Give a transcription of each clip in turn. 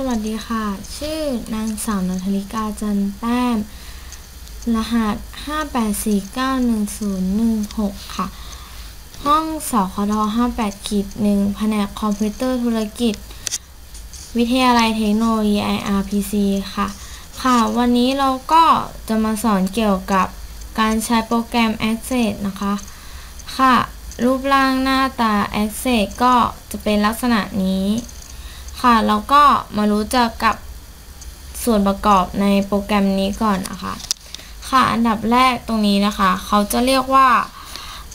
สวัสดีค่ะ ชื่อนางสาวนัทลิกาจันแต้ม รหัส 584911016 ค่ะ ห้องสคท58ขีด1แผนกคอมพิวเตอร์ธุรกิจ วิทยาลัยเทคโนโลยี IRPC ค่ะ ค่ะ วันนี้เราก็จะมาสอนเกี่ยวกับการใช้โปรแกรม Access นะคะ ค่ะ รูปร่างหน้าตา Access ก็จะเป็นลักษณะนี้ ค่ะ แล้วก็มารู้จักกับส่วนประกอบในโปรแกรมนี้ก่อนนะคะ ค่ะ อันดับแรกตรงนี้นะคะ เขาจะเรียกว่า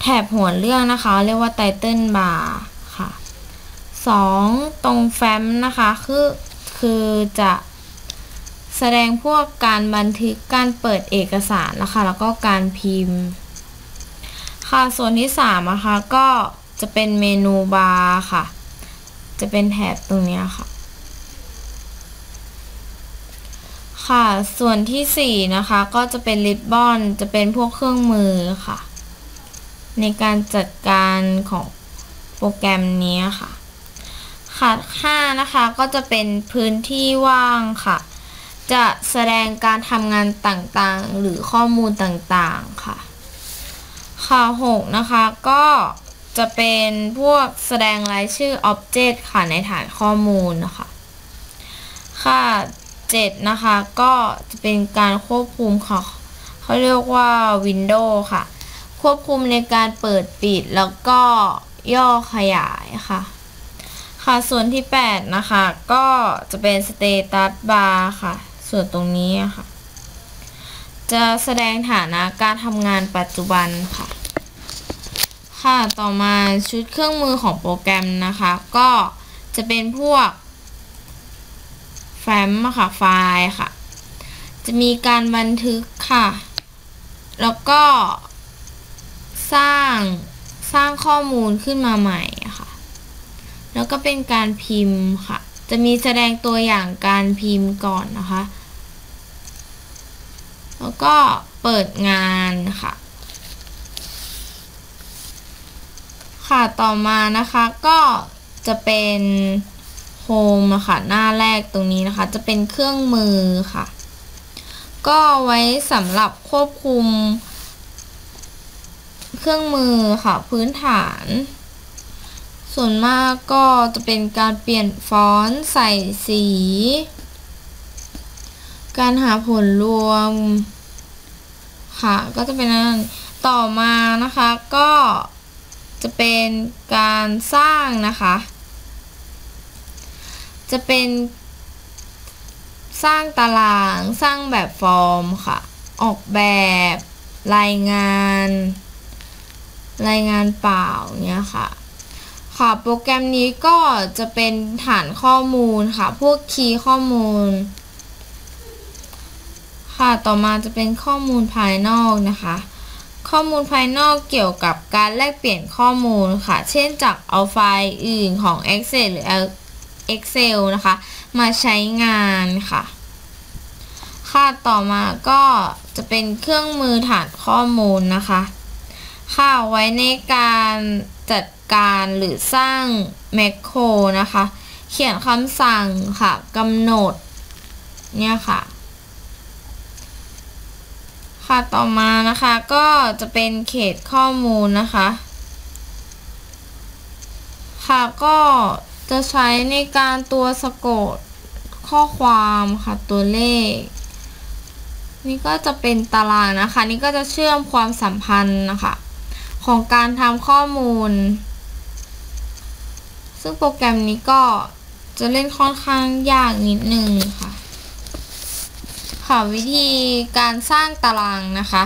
แถบหัวเรื่องนะคะ เรียกว่า Title Bar ค่ะ 2. ตรงแฟ้มนะคะ คือคือจะแสดงพวกการบันทึกการเปิดเอกสารนะคะ แล้วก็การพิมพ์ ค่ะ ส่วนที่3นะคะก็จะเป็นเมนูบาร์ค่ะ จะเป็นแถบตรงนี้ค่ะ ค่ะ ส่วนที่ 4 นะคะ ก็จะเป็นริบบอนจะเป็นพวกเครื่องมือค่ะ ในการจัดการของโปรแกรมนี้ค่ะค่ะ5นะคะ ก็จะเป็นพื้นที่ว่างค่ะ จะแสดงการทำงานต่างๆ หรือข้อมูลต่างๆค่ะ ค่ะ6นะคะก็ จะเป็นพวกแสดงรายชื่อ Object ค่ะในฐานข้อมูลนะคะค่ะ7นะคะก็จะเป็นการควบคุมค่ะ เขาเรียกว่า Windows ค่ะ ควบคุมในการเปิดปิดแล้วก็ย่อขยายค่ะ ค่ะส่วนที่ 8 นะคะ ก็จะเป็น Status Bar ค่ะ ส่วนตรงนี้ค่ะ จะแสดงฐานะการทำงานปัจจุบันค่ะ ค่ะต่อมาชุดเครื่องมือของโปรแกรมนะคะ ก็จะเป็นพวกแฟ้มค่ะไฟล์ค่ะ จะมีการบันทึกค่ะ แล้วก็สร้างสร้างข้อมูลขึ้นมาใหม่ค่ะ แล้วก็เป็นการพิมพ์ค่ะ จะมีแสดงตัวอย่างการพิมพ์ก่อนนะคะ แล้วก็เปิดงานค่ะ ค่ะต่อมานะคะก็จะเป็นโฮมอะค่ะหน้าแรกตรงนี้นะคะ จะเป็นเครื่องมือค่ะ ก็ไว้สำหรับควบคุม เครื่องมือค่ะพื้นฐาน ส่วนมากก็จะเป็นการเปลี่ยนฟอนต์ใส่สี การหาผลรวม ค่ะก็จะเป็นนั้นต่อมานะคะก็ จะเป็นการสร้างนะคะ จะเป็นสร้างตารางสร้างแบบฟอร์มค่ะ ออกแบบรายงาน รายงานเปล่าเนี่ยค่ะ ค่ะโปรแกรมนี้ก็จะเป็นฐานข้อมูลค่ะ พวกคีย์ข้อมูล ค่ะต่อมาจะเป็นข้อมูลภายนอกนะคะ ข้อมูลภายนอกเกี่ยวกับการแลกเปลี่ยนข้อมูลค่ะ เช่นจากเอาไฟล์อื่นของ Excel หรือ Excel นะคะ มาใช้งานค่ะค่ะต่อมาก็จะเป็นเครื่องมือฐานข้อมูลนะคะ ค่ะไว้ในการจัดการหรือสร้างแมคโครนะคะ เขียนคำสั่งค่ะกำหนดเนี่ยค่ะ ค่ะต่อมานะคะก็จะเป็นเขตข้อมูลนะคะ ค่ะก็จะใช้ในการตัวสะกดข้อความค่ะตัวเลข นี่ก็จะเป็นตารางนะคะ นี่ก็จะเชื่อมความสัมพันธ์นะคะ ของการทำข้อมูล ซึ่งโปรแกรมนี้ก็จะเล่นค่อนข้างยากนิดนึงค่ะ ค่ะวิธีการสร้างตารางนะคะ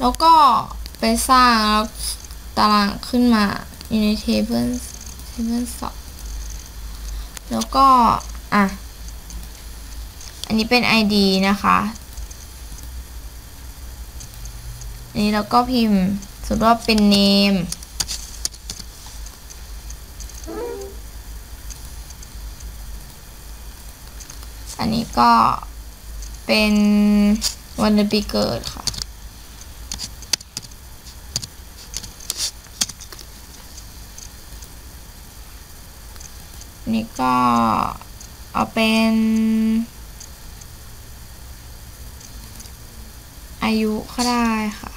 แล้วก็ไปสร้างแล้วตารางขึ้นมาอยู่ใน table table สองแล้วก็ อะ อันนี้เป็น ID นะคะอันนี้เราก็พิมพ์สมมติว่าเป็น name อันนี้ ก็เป็นวันเดือนปีเกิดค่ะ นี่ก็เอาเป็นอายุก็ได้ค่ะ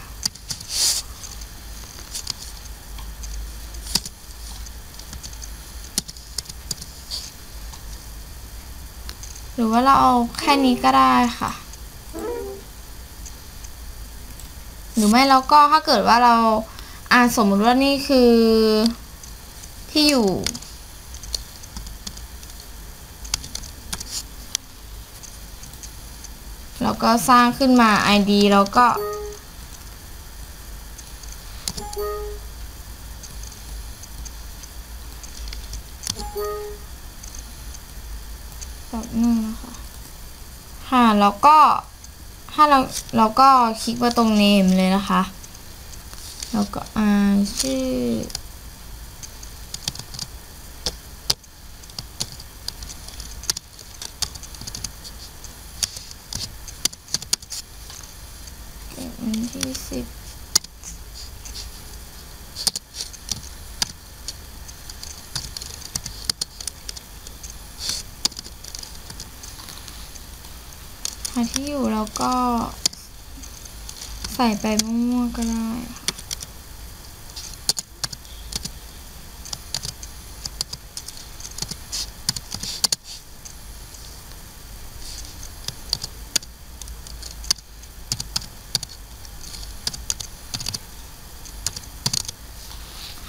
หรือว่าเราเอาแค่นี้ก็ได้ค่ะ หรือไม่เราก็ถ้าเกิดว่าเราอ่าสมมติว่านี่คือที่อยู่แล้วก็สร้างขึ้นมา ID แล้วก็ แบบนึงนะคะค่ะแล้วก็ถ้าเราเราก็คลิกมาตรง name เลยนะคะ แล้วก็อ่าชื่วันที่สิบาที่อยู่แล้วก็ ใส่ไปมั่วๆก็ได้ค่ะ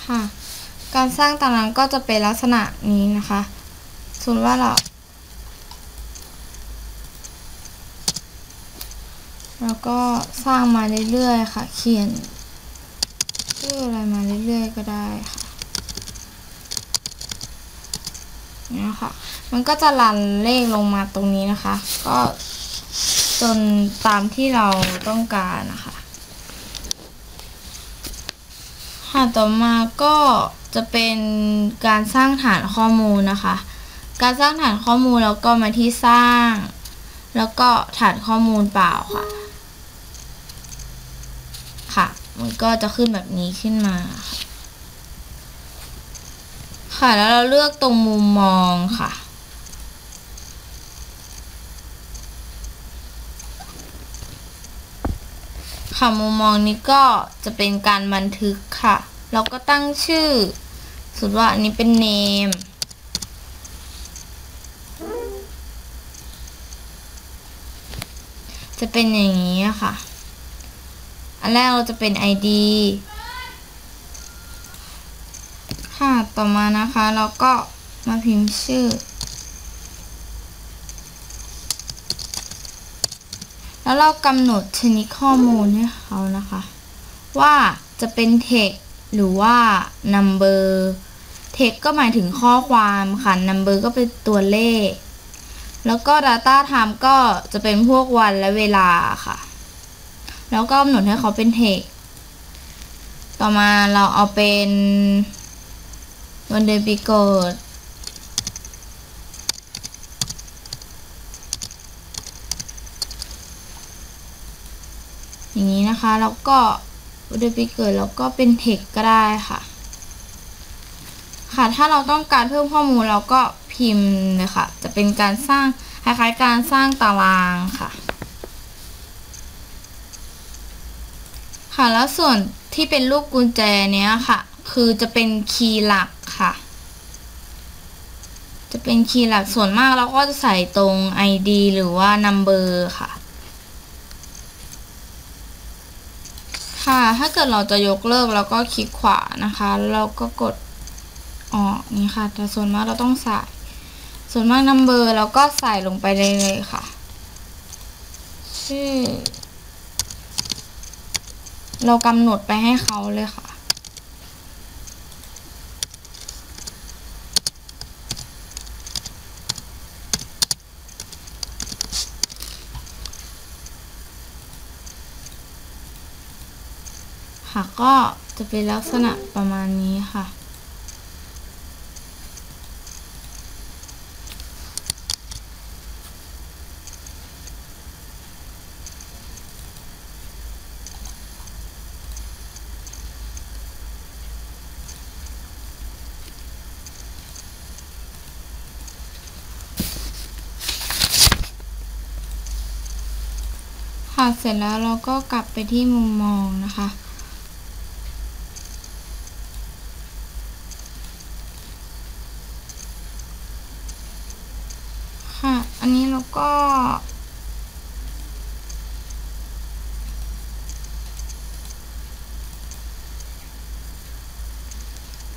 ค่ะ การสร้างตารางก็จะเป็นลักษณะนี้นะคะสมมติว่าเรา แล้วก็สร้างมาเรื่อยๆค่ะ เขียนชื่ออะไรมาเรื่อยๆก็ได้ค่ะเนี่ยค่ะ มันก็จะรันเลขลงมาตรงนี้นะคะ ก็จนตามที่เราต้องการนะคะค่ะต่อมาก็จะเป็นการสร้างฐานข้อมูลนะคะ การสร้างฐานข้อมูลแล้วก็มาที่สร้าง แล้วก็ฐานข้อมูลเปล่าค่ะค่ะ มันก็จะขึ้นแบบนี้ขึ้นมาค่ะค่ะแล้วเราเลือกตรงมุมมองค่ะ ค่ะมุมมองนี้ก็จะเป็นการบันทึกค่ะ เราก็ตั้งชื่อสมมติว่าอันนี้เป็น name จะเป็นอย่างนี้ค่ะ อันแรกเราจะเป็น ID ค่ะ ต่อมานะคะ เราก็มาพิมพ์ชื่อ แล้วเรากำหนดชนิดข้อมูลให้เขานะคะ ว่าจะเป็น text หรือว่า number text ก็หมายถึงข้อความค่ะ number ก็เป็นตัวเลข แล้วก็ data time ก็จะเป็นพวกวันและเวลาค่ะ แล้วก็กำหนดให้เขาเป็น text ต่อมาเราเอาเป็นวันเดือนปีเกิดอย่างนี้นะคะ แล้วก็วันเดือนปีเกิดแล้วก็เป็น text ก็ได้ค่ะ ค่ะถ้าเราต้องการเพิ่มข้อมูลเราก็พิมพ์เลยค่ะ จะเป็นการสร้างคล้ายๆการสร้างตารางค่ะ ค่ะ แล้วส่วนที่เป็นรูปกุญแจเนี้ยค่ะ คือจะเป็นคีย์หลักค่ะ จะเป็นคีย์หลักส่วนมากเราก็จะใส่ตรง ID หรือว่า number ค่ะ ค่ะ ถ้าเกิดเราจะยกเลิกเราก็คลิกขวานะคะแล้วเราก็กดออกนี่ค่ะ แต่ส่วนมากเราต้องใส่ ส่วนมาก number เราก็ใส่ลงไปเลยเลยค่ะ ชื่อ เรากำหนดไปให้เขาเลยค่ะ ค่ะก็จะเป็นลักษณะประมาณนี้ค่ะ ค่ะเสร็จแล้วเราก็กลับไปที่มุมมองนะคะ ค่ะ อันนี้เราก็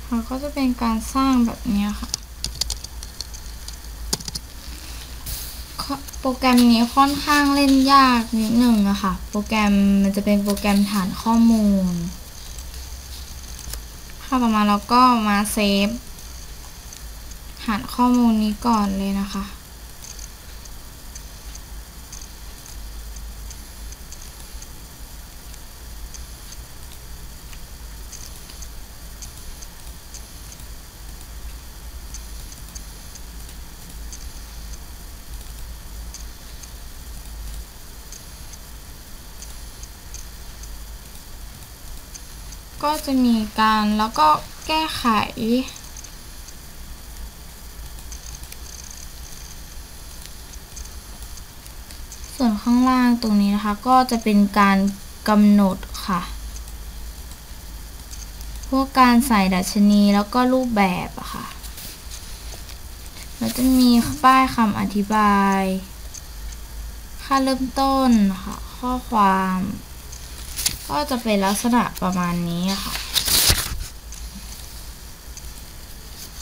ค่ะก็จะเป็นการสร้างแบบนี้ค่ะ โปรแกรมนี้ค่อนข้างเล่นยากนิดหนึ่งอะค่ะโปรแกรมมันจะเป็นโปรแกรมฐานข้อมูล ค่ะประมาแล้วก็มาเซฟฐานข้อมูลนี้ก่อนเลยนะคะ ก็จะมีการแล้วก็แก้ไข ส่วนข้างล่างตรงนี้นะคะ ก็จะเป็นการกำหนดค่ะ พวกการใส่ดัชนีแล้วก็รูปแบบอะค่ะแล้วจะมีป้ายคำอธิบาย ค่าเริ่มต้นค่ะ ข้อความ ก็จะเป็นลักษณะประมาณนี้ค่ะ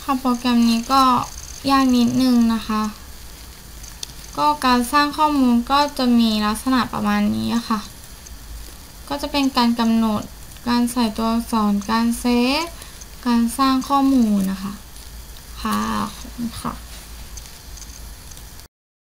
ค่ะโปรแกรมนี้ก็ยากนิดนึงนะคะ ก็การสร้างข้อมูลก็จะมีลักษณะประมาณนี้ค่ะ ก็จะเป็นการกำหนด การใส่ตัวอักษร การเซฟ การสร้างข้อมูลนะคะ ค่ะขอบคุณค่ะ